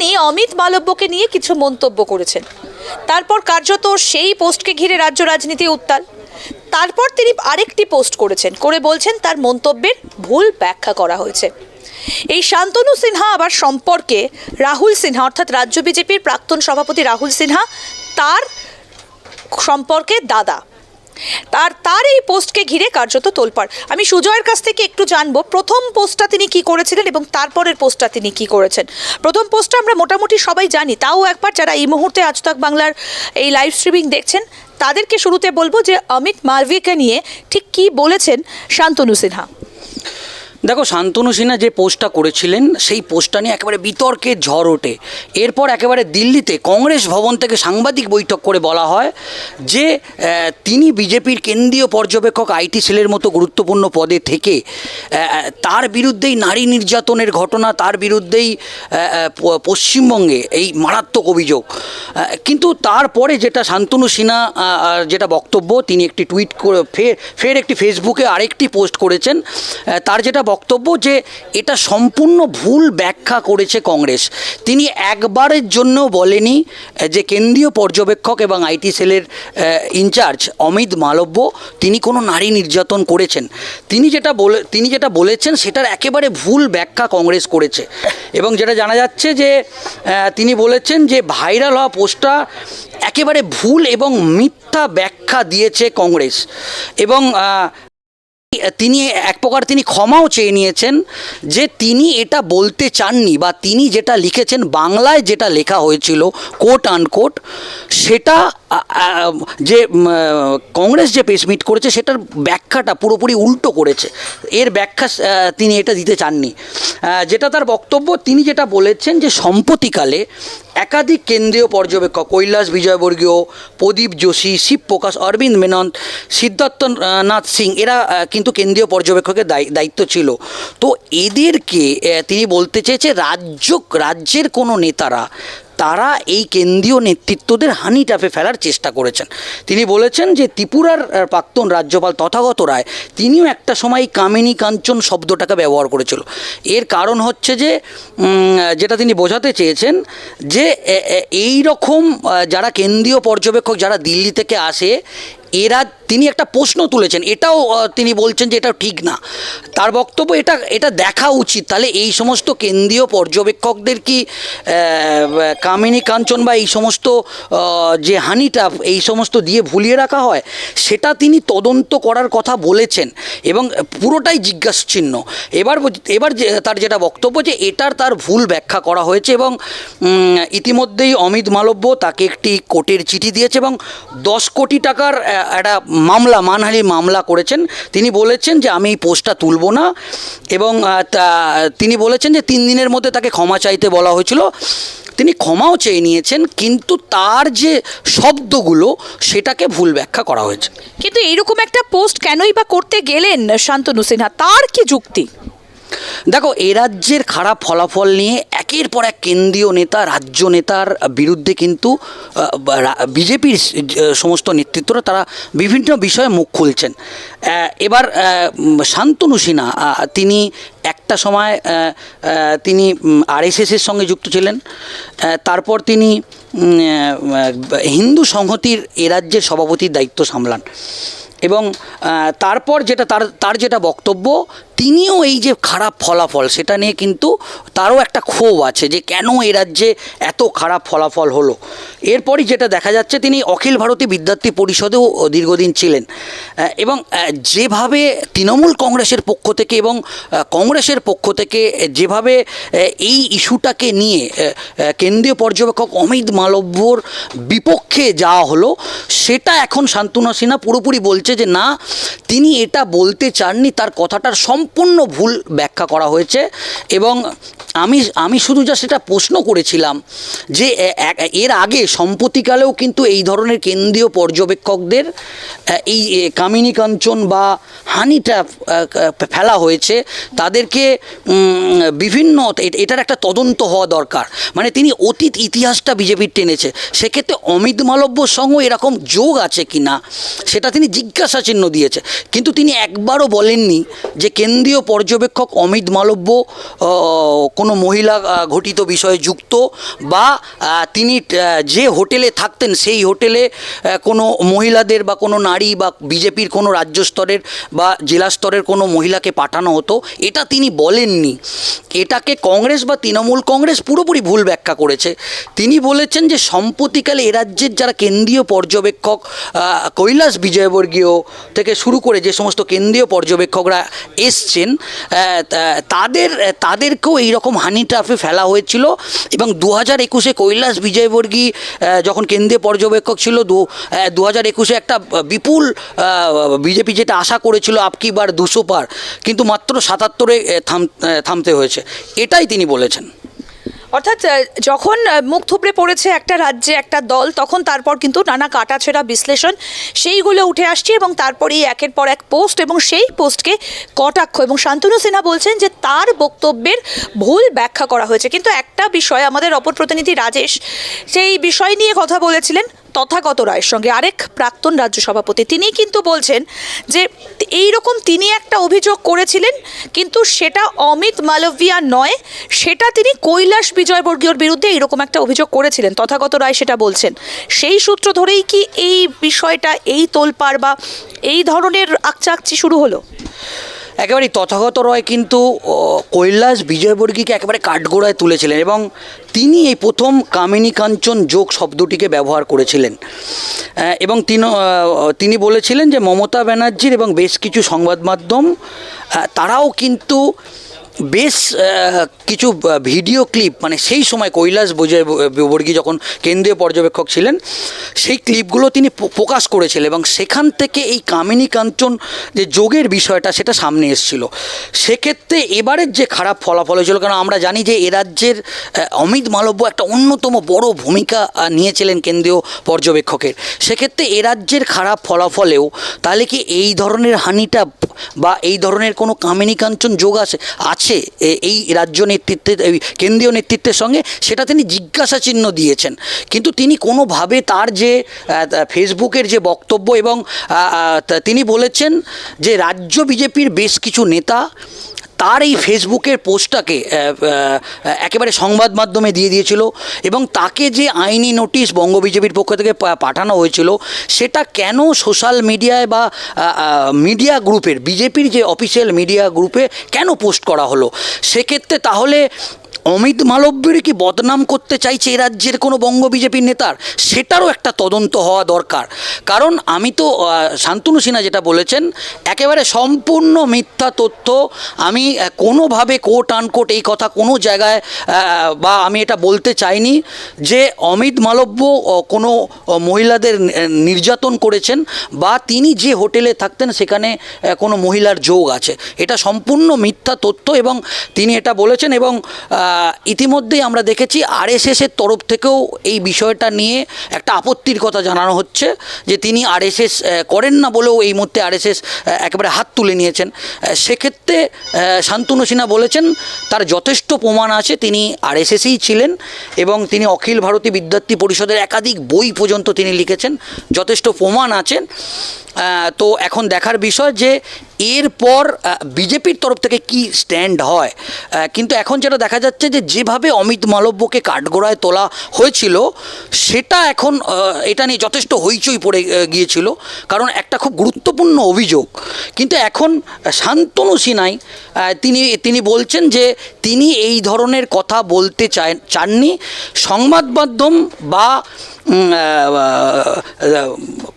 তিনি অমিত মালব্যকে নিয়ে কিছু মন্তব্য করেছেন। তারপর কার্যত সেই পোস্টকে ঘিরে রাজ্য রাজনীতি উত্তাল। তারপর তিনি আরেকটি পোস্ট করেছেন, করে বলছেন তার মন্তব্যের ভুল ব্যাখ্যা করা হয়েছে। এই শান্তনু সিনহা আবার সম্পর্কে রাহুল সিনহা, অর্থাৎ রাজ্য বিজেপির প্রাক্তন সভাপতি রাহুল সিনহা, তার সম্পর্কে দাদা। তার তার এই পোস্টকে ঘিরে কার্যত তোলপাড়। আমি সুজয়ের কাছ থেকে একটু জানব, প্রথম পোস্টটা তিনি কি করেছিলেন এবং তারপরের পোস্টটা তিনি কি করেছেন? প্রথম পোস্টটা আমরা মোটামুটি সবাই জানি, তাও একবার যারা এই মুহূর্তে আজ তক বাংলার এই লাইভ স্ট্রিমিং দেখছেন, তাদেরকে শুরুতে বলব যে অমিত মালভিকে নিয়ে ঠিক কি বলেছেন শান্তনু সিনহা। দেখো, শান্তনু সিনহা যে পোস্টটা করেছিলেন, সেই পোস্টটা নিয়ে একেবারে বিতর্কের ঝড় ওঠে। এরপর একেবারে দিল্লিতে কংগ্রেস ভবন থেকে সাংবাদিক বৈঠক করে বলা হয় যে তিনি বিজেপির কেন্দ্রীয় পর্যবেক্ষক আইটি সেলের মতো গুরুত্বপূর্ণ পদে থেকে তার বিরুদ্ধেই নারী নির্যাতনের ঘটনা, তার বিরুদ্ধেই পশ্চিমবঙ্গে এই মারাত্মক অভিযোগ। কিন্তু তারপরে যেটা শান্তনু সিনহা যেটা বক্তব্য, তিনি একটি টুইট করে ফের ফের একটি ফেসবুকে আরেকটি পোস্ট করেছেন তার যেটা বক্তব্য যে এটা সম্পূর্ণ ভুল ব্যাখ্যা করেছে কংগ্রেস। তিনি একবারের জন্য বলেনি যে কেন্দ্রীয় পর্যবেক্ষক এবং আইটি সেলের ইনচার্জ অমিত মালব্য তিনি কোনো নারী নির্যাতন করেছেন। তিনি যেটা বলে, তিনি যেটা বলেছেন সেটার একেবারে ভুল ব্যাখ্যা কংগ্রেস করেছে। এবং যেটা জানা যাচ্ছে যে তিনি বলেছেন যে ভাইরাল হওয়া পোস্টটা একেবারে ভুল এবং মিথ্যা ব্যাখ্যা দিয়েছে কংগ্রেস। এবং তিনি এক প্রকার তিনি ক্ষমাও চেয়ে নিয়েছেন যে তিনি এটা বলতে চাননি বা তিনি যেটা লিখেছেন বাংলায় যেটা লেখা হয়েছিল কোট আনকোট সেটা যে কংগ্রেস যে প্রেস মিট করেছে সেটার ব্যাখ্যাটা পুরোপুরি উল্টো করেছে। এর ব্যাখ্যা তিনি এটা দিতে চাননি। যেটা তার বক্তব্য তিনি যেটা বলেছেন যে সম্প্রতিকালে একাধিক কেন্দ্রীয় পর্যবেক্ষক কৈলাস বিজয়বর্গীয় প্রদীপ যোশী শিবপ্রকাশ অরবিন্দ মেনন সিদ্ধার্থ আহ, নাথ সিং এরা কিন্তু কেন্দ্রীয় পর্যবেক্ষকের দায়ি- দায়িত্ব ছিল। তো এদেরকে তিনি বলতে চেয়েছে রাজ্য, রাজ্যের কোনো নেতারা, তারা এই কেন্দ্রীয় নেতৃত্বদের হানি টাফে ফেলার চেষ্টা করেছেন। তিনি বলেছেন যে ত্রিপুরার প্রাক্তন রাজ্যপাল তথাগত রায়, তিনিও একটা সময় কামিনী কাঞ্চন শব্দটাকে ব্যবহার করেছিল। এর কারণ হচ্ছে যে যেটা তিনি বোঝাতে চেয়েছেন যে এই রকম যারা কেন্দ্রীয় পর্যবেক্ষক যারা দিল্লি থেকে আসে, এরা তিনি একটা প্রশ্ন তুলেছেন, এটাও তিনি বলছেন যে এটা ঠিক না। তার বক্তব্য এটা এটা দেখা উচিত। তাহলে এই সমস্ত কেন্দ্রীয় পর্যবেক্ষকদের কি কামিনী কাঞ্চন বা এই সমস্ত যে হানিটা, এই সমস্ত দিয়ে ভুলিয়ে রাখা হয়, সেটা তিনি তদন্ত করার কথা বলেছেন এবং পুরোটাই জিজ্ঞাসচিহ্ন। এবার এবার যে, তার যেটা বক্তব্য যে এটার তার ভুল ব্যাখ্যা করা হয়েছে এবং ইতিমধ্যেই অমিত মালব্য তাকে একটি কোর্টের চিঠি দিয়েছে এবং দশ কোটি টাকার একটা মামলা, মানহানির মামলা করেছেন। তিনি বলেছেন যে আমি এই পোস্টটা তুলব না এবং তিনি বলেছেন যে তিন দিনের মধ্যে তাকে ক্ষমা চাইতে বলা হয়েছিল। তিনি ক্ষমাও চেয়ে নিয়েছেন, কিন্তু তার যে শব্দগুলো, সেটাকে ভুল ব্যাখ্যা করা হয়েছে। কিন্তু এইরকম একটা পোস্ট কেনই বা করতে গেলেন শান্তনু সিনহা? তার কি যুক্তি? দেখো, এ রাজ্যের খারাপ ফলাফল নিয়ে একের পর এক কেন্দ্রীয় নেতা, রাজ্য নেতার বিরুদ্ধে কিন্তু বিজেপির সমস্ত নেতৃত্বরা তারা বিভিন্ন বিষয়ে মুখ খুলছেন। এবার শান্তনু সিনহা তিনি একটা সময় তিনি আরএসএসের সঙ্গে যুক্ত ছিলেন। তারপর তিনি হিন্দু সংহতির এ রাজ্যের সভাপতির দায়িত্ব সামলান। এবং তারপর যেটা, তার তার যেটা বক্তব্য তিনিও এই যে খারাপ ফলাফল, সেটা নিয়ে কিন্তু তারও একটা ক্ষোভ আছে যে কেন এ রাজ্যে এত খারাপ ফলাফল হলো। এরপরই যেটা দেখা যাচ্ছে, তিনি অখিল ভারতীয় বিদ্যার্থী পরিষদেও দীর্ঘদিন ছিলেন। এবং যেভাবে তৃণমূল কংগ্রেসের পক্ষ থেকে এবং কংগ্রেসের পক্ষ থেকে যেভাবে এই ইস্যুটাকে নিয়ে কেন্দ্রীয় পর্যবেক্ষক অমিত মালব্যর বিপক্ষে যাওয়া হলো, সেটা এখন শান্তনু সিনহা পুরোপুরি বলছে যে, না, তিনি এটা বলতে চাননি, তার কথাটার সম্পূর্ণ ভুল ব্যাখ্যা করা হয়েছে এবং আমি আমি শুধু যা সেটা প্রশ্ন করেছিলাম যে এর আগে সম্প্রতিকালেও কিন্তু এই ধরনের কেন্দ্রীয় পর্যবেক্ষকদের এই কামিনী কাঞ্চন বা হানিটা ফেলা হয়েছে, তাদেরকে বিভিন্ন এটার একটা তদন্ত হওয়া দরকার। মানে তিনি অতীত ইতিহাসটা বিজেপির টেনেছে। সেক্ষেত্রে অমিত মালব্যর সঙ্গে এরকম যোগ আছে কি না সেটা তিনি জিজ্ঞাসা চিহ্ন দিয়েছে। কিন্তু তিনি একবারও বলেননি যে কেন্দ্র কেন্দ্রীয় পর্যবেক্ষক অমিত মালব্য কোনো মহিলা ঘটিত বিষয়ে যুক্ত বা তিনি যে হোটেলে থাকতেন সেই হোটেলে কোনো মহিলাদের বা কোনো নারী বা বিজেপির কোনো রাজ্য স্তরের বা জেলা স্তরের কোনো মহিলাকে পাঠানো হতো, এটা তিনি বলেননি। এটাকে কংগ্রেস বা তৃণমূল কংগ্রেস পুরোপুরি ভুল ব্যাখ্যা করেছে। তিনি বলেছেন যে সম্প্রতিকালে এ রাজ্যের যারা কেন্দ্রীয় পর্যবেক্ষক কৈলাস বিজয়বর্গীয় থেকে শুরু করে যে সমস্ত কেন্দ্রীয় পর্যবেক্ষকরা এসছেন তাদের, তাদেরকেও এইরকম হানি ট্রাফে ফেলা হয়েছিল এবং দু হাজার একুশে কৈলাস বিজয়বর্গী যখন কেন্দ্রীয় পর্যবেক্ষক ছিল, দু দু হাজার একুশে একটা বিপুল বিজেপি যেটা আশা করেছিল আপকি বার দুশো পার, কিন্তু মাত্র সাতাত্তরে থাম থামতে হয়েছে। এটাই তিনি বলেছেন। অর্থাৎ যখন মুখ থুবড়ে পড়েছে একটা রাজ্যে একটা দল, তখন তারপর কিন্তু নানা কাটাছেড়া বিশ্লেষণ সেইগুলো উঠে আসছে এবং তারপরেই একের পর এক পোস্ট এবং সেই পোস্টকে কটাক্ষ এবং শান্তনু সিনহা বলছেন যে তার বক্তব্যের ভুল ব্যাখ্যা করা হয়েছে। কিন্তু একটা বিষয় আমাদের অপর প্রতিনিধি রাজেশ, সেই বিষয় নিয়ে কথা বলেছিলেন। তথাগত রায়ের সঙ্গে আরেক প্রাক্তন রাজ্য সভাপতি। তিনি কিন্তু বলছেন যে এই রকম তিনি একটা অভিযোগ করেছিলেন, কিন্তু সেটা অমিত মালভিয়া নয়, সেটা তিনি কৈলাস বিজয়বর্গীয়র বিরুদ্ধে এইরকম একটা অভিযোগ করেছিলেন। তথাগত রায় সেটা বলছেন। সেই সূত্র ধরেই কি এই বিষয়টা, এই তোলপাড় বা এই ধরনের আকচাকচি শুরু হলো? একেবারেই তথাগত রয় কিন্তু কৈলাস বিজয়বর্গীকে একেবারে কাঠগোড়ায় তুলেছিলেন এবং তিনি এই প্রথম কামিনী কাঞ্চন যোগ শব্দটিকে ব্যবহার করেছিলেন। এবং তিনি তিনি বলেছিলেন যে মমতা ব্যানার্জির এবং বেশ কিছু সংবাদ মাধ্যম তারাও কিন্তু বেশ কিছু ভিডিও ক্লিপ মানে সেই সময় কৈলাস বিজয় বর্গী যখন কেন্দ্রীয় পর্যবেক্ষক ছিলেন, সেই ক্লিপগুলো তিনি প্রকাশ করেছিলেন এবং সেখান থেকে এই কামিনী কাঞ্চন যে যোগের বিষয়টা, সেটা সামনে এসেছিল। সেক্ষেত্রে এবারের যে খারাপ ফলাফল হয়েছিল, কারণ আমরা জানি যে এ রাজ্যের অমিত মালব্য একটা অন্যতম বড় ভূমিকা নিয়েছিলেন কেন্দ্রীয় পর্যবেক্ষকের। সেক্ষেত্রে এ রাজ্যের খারাপ ফলাফলেও তাহলে কি এই ধরনের হানিটা বা এই ধরনের কোনো কামিনী কাঞ্চন যোগ আছে? আছে এ- এই রাজ্য নেতৃত্বে এই কেন্দ্রীয় নেতৃত্বের সঙ্গে সেটা তিনি জিজ্ঞাসা চিহ্ন দিয়েছেন। কিন্তু তিনি কোনোভাবে তার যে ফেসবুকের যে বক্তব্য এবং তিনি বলেছেন যে রাজ্য বিজেপির বেশ কিছু নেতা তার এই ফেসবুকের পোস্টটাকে একেবারে সংবাদ মাধ্যমে দিয়ে দিয়েছিল এবং তাকে যে আইনি নোটিশ বঙ্গ বিজেপির পক্ষ থেকে পাঠানো হয়েছিল, সেটা কেন সোশ্যাল মিডিয়ায় বা মিডিয়া গ্রুপের, বিজেপির যে অফিসিয়াল মিডিয়া গ্রুপে কেন পোস্ট করা হলো? সেক্ষেত্রে তাহলে অমিত মালব্যের কি বদনাম করতে চাইছে এ রাজ্যের কোনো বঙ্গ বিজেপির নেতার? সেটারও একটা তদন্ত হওয়া দরকার। কারণ আমি তো শান্তনু সিনহা যেটা বলেছেন, একেবারে সম্পূর্ণ মিথ্যা তথ্য। আমি কোনোভাবে কোট আনকোট এই কথা কোনো জায়গায় বা আমি এটা বলতে চাইনি যে অমিত মালব্য কোনো মহিলাদের নির্যাতন করেছেন বা তিনি যে হোটেলে থাকতেন সেখানে কোনো মহিলার যোগ আছে। এটা সম্পূর্ণ মিথ্যা তথ্য এবং তিনি এটা বলেছেন এবং ইতিমধ্যেই আমরা দেখেছি আরএসএসের তরফ থেকেও এই বিষয়টা নিয়ে একটা আপত্তির কথা জানানো হচ্ছে যে তিনি আরএসএস করেন না বলেও এই মুহূর্তে আরএসএস একেবারে হাত তুলে নিয়েছেন। সেক্ষেত্রে শান্তনু সিনহা বলেছেন তার যথেষ্ট প্রমাণ আছে, তিনি আরএসএসেই ছিলেন এবং তিনি অখিল ভারতীয় বিদ্যার্থী পরিষদের একাধিক বই পর্যন্ত তিনি লিখেছেন, যথেষ্ট প্রমাণ আছেন। তো এখন দেখার বিষয় যে এরপর বিজেপির তরফ থেকে কি স্ট্যান্ড হয়? কিন্তু এখন যেটা দেখা যাচ্ছে যে যেভাবে অমিত মালব্যকে কাঠগোড়ায় তোলা হয়েছিল, সেটা এখন এটা নিয়ে যথেষ্ট হইচই পড়ে গিয়েছিল। কারণ একটা খুব গুরুত্বপূর্ণ অভিযোগ। কিন্তু এখন শান্তনু সিনাই তিনি তিনি বলছেন যে তিনি এই ধরনের কথা বলতে চায়, চাননি। সংবাদ মাধ্যম বা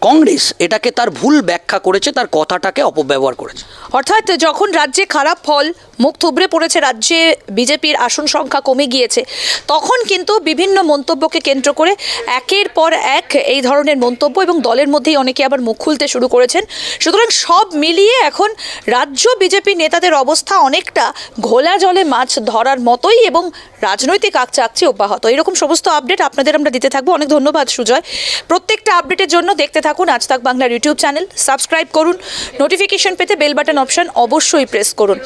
কংগ্রেস এটাকে তার ভুল ব্যাখ্যা করেছে, তার কথাটাকে অপব্যবহার করেছে। অর্থাৎ যখন রাজ্যে খারাপ ফল মুখ থুবড়ে পড়েছে রাজ্যে বিজেপির আসন সংখ্যা কমে গিয়েছে। তখন কিন্তু বিভিন্ন মন্তব্যকে কেন্দ্র করে একের পর এক এই ধরনের মন্তব্য এবং দলের মধ্যেই অনেকে আবার মুখ খুলতে শুরু করেছেন। সুতরাং সব মিলিয়ে এখন রাজ্য বিজেপি নেতাদের অবস্থা অনেকটা ঘোলা জলে মাছ ধরার মতোই এবং রাজনৈতিক আকচাকচি অব্যাহত। এরকম সমস্ত আপডেট আপনাদের আমরা দিতে থাকব। অনেক ধন্যবাদ, সুজয়। প্রত্যেকটা আপডেটের জন্য দেখতে থাকুন আজ তাক বাংলার ইউটিউব চ্যানেল। সাবস্ক্রাইব করুন। নোটিফিকেশন পেতে বেল বাটন অপশন অবশ্যই প্রেস করুন।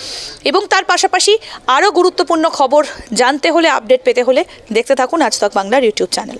এবং তার পাশাপাশি আরও গুরুত্বপূর্ণ খবর জানতে হলে, আপডেট পেতে হলে দেখতে থাকুন আজ তক বাংলার ইউটিউব চ্যানেল।